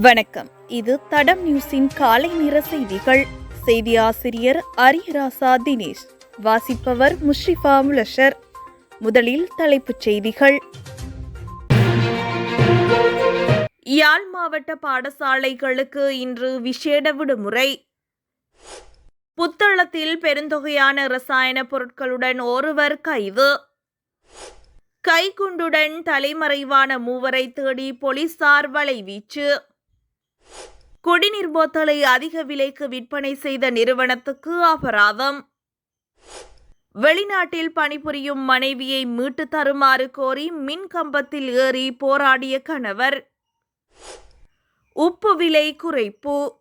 வணக்கம். இது தடம் நியூஸின் காலை நிற செய்திகள். செய்தி ஆசிரியர் அரியராசா தினேஷ். வாசிப்பவர் முஷ்ரிஃபா முலஷர். முதலில் தலைப்புச் செய்திகள். யாழ் மாவட்ட பாடசாலைகளுக்கு இன்று விசேட விடுமுறை. புத்தளத்தில் பெருந்தொகையான ரசாயன பொருட்களுடன் ஒருவர் கைது. கைக்குண்டுடன் தலைமறைவான மூவரை தேடி போலீசார் வலைவீச்சு. குடிநீர் போத்தலை அதிக விலைக்கு விற்பனை செய்த நிறுவனத்துக்கு அபராதம். வெளிநாட்டில் பணிபுரியும் மனைவியை மீட்டு தருமாறு கோரி மின் கம்பத்தில் ஏறி போராடிய கணவர். உப்பு விலை குறைப்பு.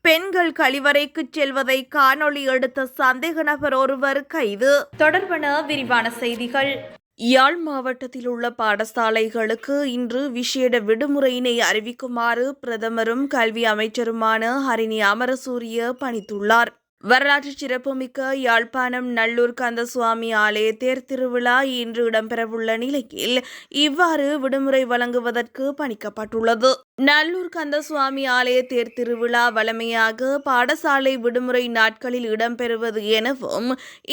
பெண்கள் கழிவறைக்கு செல்வதை காணொளி எடுத்த சந்தேக நபர் ஒருவர் கைது. தொடர்பான விரிவான செய்திகள். யாழ் மாவட்டத்தில் உள்ள பாடசாலைகளுக்கு இன்று விசேட விடுமுறையினை அறிவிக்குமாறு பிரதமரும் கல்வி அமைச்சருமான ஹரிணி அமரசூரிய பணித்துள்ளார். வரலாற்று சிறப்புமிக்க யாழ்ப்பாணம் நல்லூர் கந்தசுவாமி ஆலய தேர் திருவிழா இன்று இடம்பெறவுள்ள நிலையில் இவ்வாறு விடுமுறை வழங்குவதற்கு பணிக்கப்பட்டுள்ளது. நல்லூர் கந்தசுவாமி ஆலய தேர் திருவிழா வழமையாக பாடசாலை விடுமுறை நாட்களில் இடம்பெறுவது எனவும்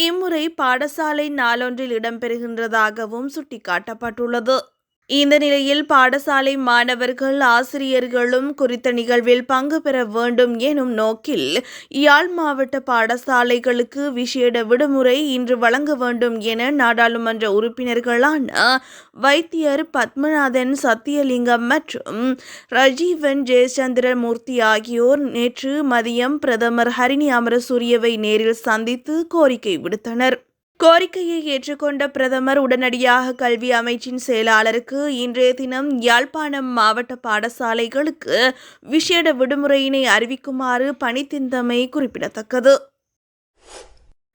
இம்முறை பாடசாலை நாளொன்றில் இடம்பெறுகின்றதாகவும் சுட்டிக்காட்டப்பட்டுள்ளது. இந்த நிலையில் பாடசாலை மாணவர்கள் ஆசிரியர்களும் குறித்த நிகழ்வில் பங்கு பெற வேண்டும் எனும் நோக்கில் யாழ் மாவட்ட பாடசாலைகளுக்கு விசேட விடுமுறை இன்று வழங்க வேண்டும் என நாடாளுமன்ற உறுப்பினர்களான வைத்தியர் பத்மநாதன் சத்தியலிங்கம் மற்றும் ரஜீவன் ஜெயச்சந்திரமூர்த்தி ஆகியோர் நேற்று மதியம் பிரதமர் ஹரிணி அமரசூரியவை நேரில் சந்தித்து கோரிக்கை விடுத்தனர். கோரிக்கையை ஏற்றுக்கொண்ட பிரதமர் உடனடியாக கல்வி அமைச்சின் செயலாளருக்கு இன்றைய தினம் யாழ்ப்பாணம் மாவட்ட பாடசாலைகளுக்கு விசேட விடுமுறையினை அறிவிக்குமாறு பணித்திந்தமை குறிப்பிடத்தக்கது.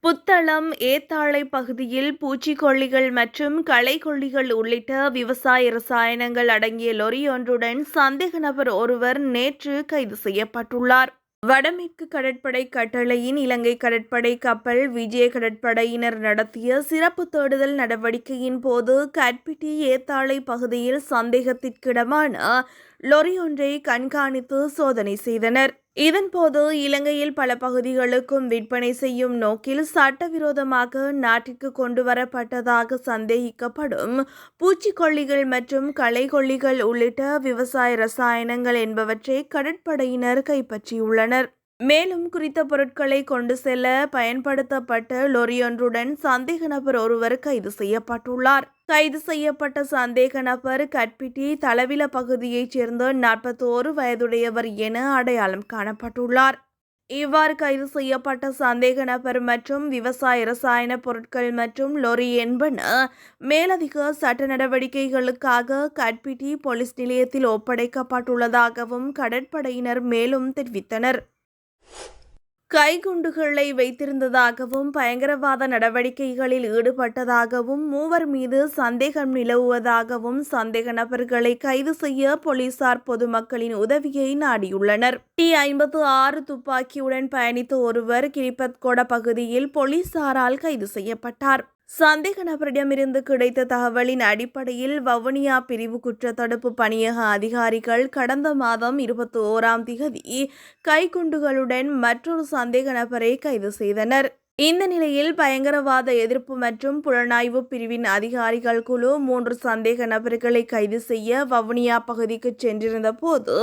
புத்தளம் ஏத்தாழை பகுதியில் பூச்சிக்கொல்லிகள் மற்றும் களைக்கொல்லிகள் உள்ளிட்ட விவசாய ரசாயனங்கள் அடங்கிய லொரி ஒன்றுடன் சந்தேக நபர் ஒருவர் நேற்று கைது செய்யப்பட்டுள்ளார். வடமேற்கு கடற்படை கட்டளையின் இலங்கை கடற்படை கப்பல் விஜய கடற்படையினர் நடத்திய சிறப்பு தேடுதல் நடவடிக்கையின் போது கட்பிட்டி ஏத்தாளை பகுதியில் சந்தேகத்திற்கிடமான லொரி ஒன்றை கண்காணித்து சோதனை செய்தனர். இதன்போது இலங்கையில் பல பகுதிகளுக்கும் விற்பனை செய்யும் நோக்கில் சட்டவிரோதமாக நாட்டிற்கு கொண்டு வரப்பட்டதாக சந்தேகிக்கப்படும் பூச்சிக்கொல்லிகள் மற்றும் களைக்கொல்லிகள் உள்ளிட்ட விவசாய ரசாயனங்கள் என்பவற்றை கடற்படையினர் கைப்பற்றியுள்ளனர். மேலும் குறித்த பொருட்களை கொண்டு செல்ல பயன்படுத்தப்பட்ட லொரியொன்றுடன் சந்தேக நபர் ஒருவர் கைது செய்யப்பட்டுள்ளார். கைது செய்யப்பட்ட சந்தேக நபர் கட்பிட்டி தளவில பகுதியைச் சேர்ந்த நாற்பத்தோரு வயதுடையவர் என அடையாளம் காணப்பட்டுள்ளார். இவ்வாறு கைது செய்யப்பட்ட சந்தேக நபர் மற்றும் விவசாய ரசாயன பொருட்கள் மற்றும் லொரி என்பன மேலதிக சட்ட நடவடிக்கைகளுக்காக கட்பிட்டி போலீஸ் நிலையத்தில் ஒப்படைக்கப்பட்டுள்ளதாகவும் கடற்படையினர் மேலும் தெரிவித்தனர். கைகுண்டுகளை வைத்திருந்ததாகவும் பயங்கரவாத நடவடிக்கைகளில் ஈடுபட்டதாகவும் மூவர் மீது சந்தேகம் நிலவுவதாகவும் சந்தேக நபர்களை கைது செய்ய போலீசார் பொதுமக்களின் உதவியை நாடியுள்ளனர். டி ஐம்பத்து ஆறு துப்பாக்கியுடன் பயணித்த ஒருவர் கிரிபத்கொட பகுதியில் போலீசாரால் கைது செய்யப்பட்டார். சந்தேக நபரிடமிருந்து கிடைத்த தகவலின் அடிப்படையில் வவுனியா பிரிவு குற்றத்தடுப்பு பணியக அதிகாரிகள் கடந்த மாதம் இருபத்தி ஓராம் திகதி கைக்குண்டுகளுடன் மற்றொரு சந்தேக நபரை கைது செய்தனர். இந்த நிலையில் பயங்கரவாத எதிர்ப்பு மற்றும் புலனாய்வு பிரிவின் அதிகாரிகள் குழு மூன்று சந்தேக நபர்களை கைது செய்ய வவுனியா பகுதிக்கு சென்றிருந்த போது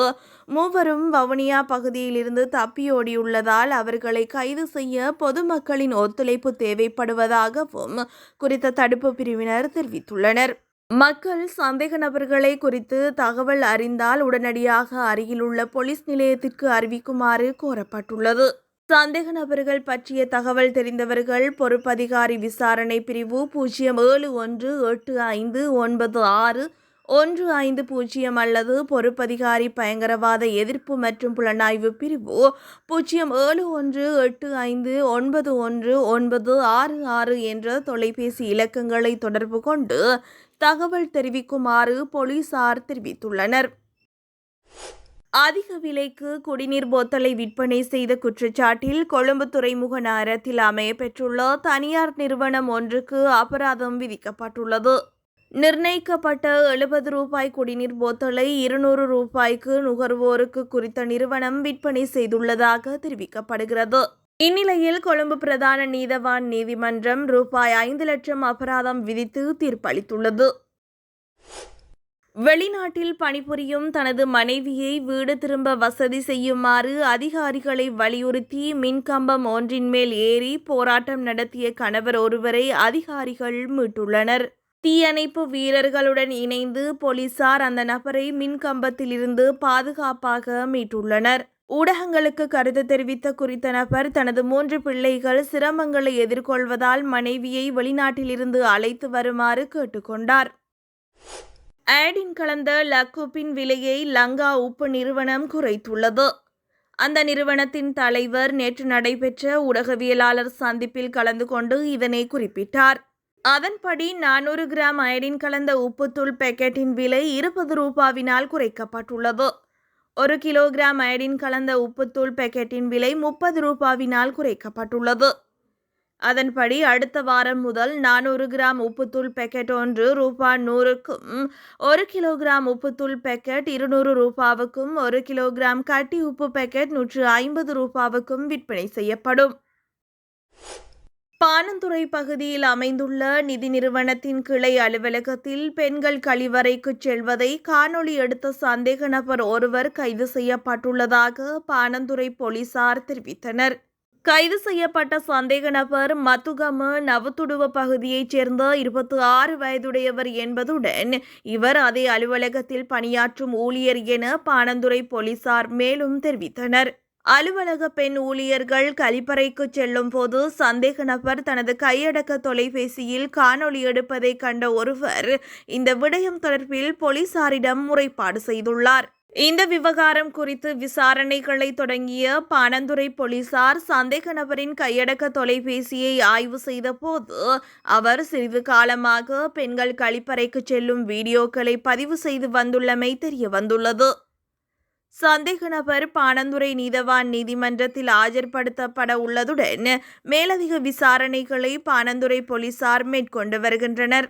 மூவரும் வவுனியா பகுதியிலிருந்து தப்பியோடியுள்ளதால் அவர்களை கைது செய்ய பொதுமக்களின் ஒத்துழைப்பு தேவைப்படுவதாகவும் குறித்த தடுப்பு பிரிவினர் தெரிவித்துள்ளனர். மக்கள் சந்தேக நபர்களை குறித்து தகவல் அறிந்தால் உடனடியாக அருகிலுள்ள போலீஸ் நிலையத்திற்கு அறிவிக்குமாறு கோரப்பட்டுள்ளது. சந்தேக நபர்கள் பற்றிய தகவல் தெரிந்தவர்கள் பொறுப்பதிகாரி விசாரணை பிரிவு பூஜ்ஜியம் ஏழு ஒன்று எட்டு ஐந்து ஒன்பது ஆறு ஒன்று ஐந்து பூஜ்ஜியம் அல்லது பொறுப்பதிகாரி பயங்கரவாத எதிர்ப்பு மற்றும் புலனாய்வு பிரிவு பூஜ்ஜியம் ஏழு ஒன்று எட்டு ஐந்து ஒன்பது ஒன்று ஒன்பது ஆறு ஆறு என்ற தொலைபேசி இலக்கங்களை தொடர்பு கொண்டு தகவல் தெரிவிக்குமாறு போலீசார் தெரிவித்துள்ளனர். அதிக விலைக்கு குடிநீர் போத்தலை விற்பனை செய்த குற்றச்சாட்டில் கொழும்பு துறைமுக நகரத்தில் அமையப்பெற்றுள்ள தனியார் நிறுவனம் ஒன்றுக்கு அபராதம் விதிக்கப்பட்டுள்ளது. நிர்ணயிக்கப்பட்ட எழுபது ரூபாய் குடிநீர் போத்தலை இருநூறு ரூபாய்க்கு நுகர்வோருக்கு குறித்த நிறுவனம் விற்பனை செய்துள்ளதாக தெரிவிக்கப்படுகிறது. இந்நிலையில் கொழும்பு பிரதான நீதவான் நீதிமன்றம் ரூபாய் ஐந்து லட்சம் அபராதம் விதித்து தீர்ப்பளித்துள்ளது. வெளிநாட்டில் பணிபுரியும் தனது மனைவியை வீடு திரும்ப வசதி செய்யுமாறு அதிகாரிகளை வலியுறுத்தி மின்கம்பம் ஒன்றின் மேல் ஏறி போராட்டம் நடத்திய கணவர் ஒருவரை அதிகாரிகள் மீட்டுள்ளனர். தீயணைப்பு வீரர்களுடன் இணைந்து போலீசார் அந்த நபரை மின்கம்பத்திலிருந்து பாதுகாப்பாக மீட்டுள்ளனர். ஊடகங்களுக்கு கருத்து தெரிவித்த குறித்த நபர் தனது மூன்று பிள்ளைகள் சிரமங்களை எதிர்கொள்வதால் மனைவியை வெளிநாட்டிலிருந்து அழைத்து வருமாறு கேட்டுக்கொண்டார். ஆடின் கலந்த லக்குப்பின் விலையை லங்கா உப்பு நிறுவனம் குறைத்துள்ளது. அந்த நிறுவனத்தின் தலைவர் நேற்று நடைபெற்ற ஊடகவியலாளர் சந்திப்பில் கலந்து கொண்டு இதனை குறிப்பிட்டார். அதன்படி நானூறு கிராம் அயடின் கலந்த உப்புத்தூள் பேக்கெட்டின் விலை இருபது ரூபாவினால் குறைக்கப்பட்டுள்ளது. ஒரு கிலோகிராம் அயடின் கலந்த உப்புத்தூள் பேக்கெட்டின் விலை முப்பது ரூபாவினால் குறைக்கப்பட்டுள்ளது. அதன்படி அடுத்த வாரம் முதல் நானூறு கிராம் உப்புத்தூள் பேக்கெட் ஒன்று ரூபா நூறுக்கும் ஒரு கிலோகிராம் உப்புத்தூள் பேக்கெட் இருநூறு ரூபாவுக்கும் ஒரு கிலோகிராம் கட்டி உப்பு பேக்கெட் நூற்று ஐம்பது ரூபாவுக்கும் விற்பனை செய்யப்படும். பானந்துறை பகுதியில் அமைந்துள்ள நிதி நிறுவனத்தின் கிளை அலுவலகத்தில் பெண்கள் கழிவறைக்கு செல்வதை காணொளி எடுத்த சந்தேக நபர் ஒருவர் கைது செய்யப்பட்டுள்ளதாக பானந்துறை போலீசார் தெரிவித்தனர். கைது செய்யப்பட்ட சந்தேக நபர் மத்துகம நவத்துடுவ பகுதியைச் சேர்ந்த இருபத்தி ஆறு வயதுடையவர் என்பதுடன் இவர் அதே அலுவலகத்தில் பணியாற்றும் ஊழியர் என பாணந்துறை போலீசார் மேலும் தெரிவித்தனர். அலுவலக பெண் ஊழியர்கள் கழிப்பறைக்கு செல்லும் போது சந்தேக நபர் தனது கையடக்க தொலைபேசியில் காணொளி எடுப்பதை கண்ட ஒருவர் இந்த விடயம் தொடர்பில் போலீசாரிடம் முறைப்பாடு செய்துள்ளார். இந்த விவகாரம் குறித்து விசாரணைகளை தொடங்கிய பானந்துறை போலீசார் சந்தேக நபரின் கையடக்க தொலைபேசியை ஆய்வு செய்த போது அவர் சிறிது காலமாக பெண்கள் கழிப்பறைக்கு செல்லும் வீடியோக்களை பதிவு செய்து வந்துள்ளமை தெரிய வந்துள்ளது சந்தேக நபர் பானந்துறை நீதவான் நீதிமன்றத்தில் ஆஜர்படுத்தப்பட உள்ளதுடன் மேலதிக விசாரணைகளை பானந்துறை போலீசார் மேற்கொண்டு வருகின்றனர்.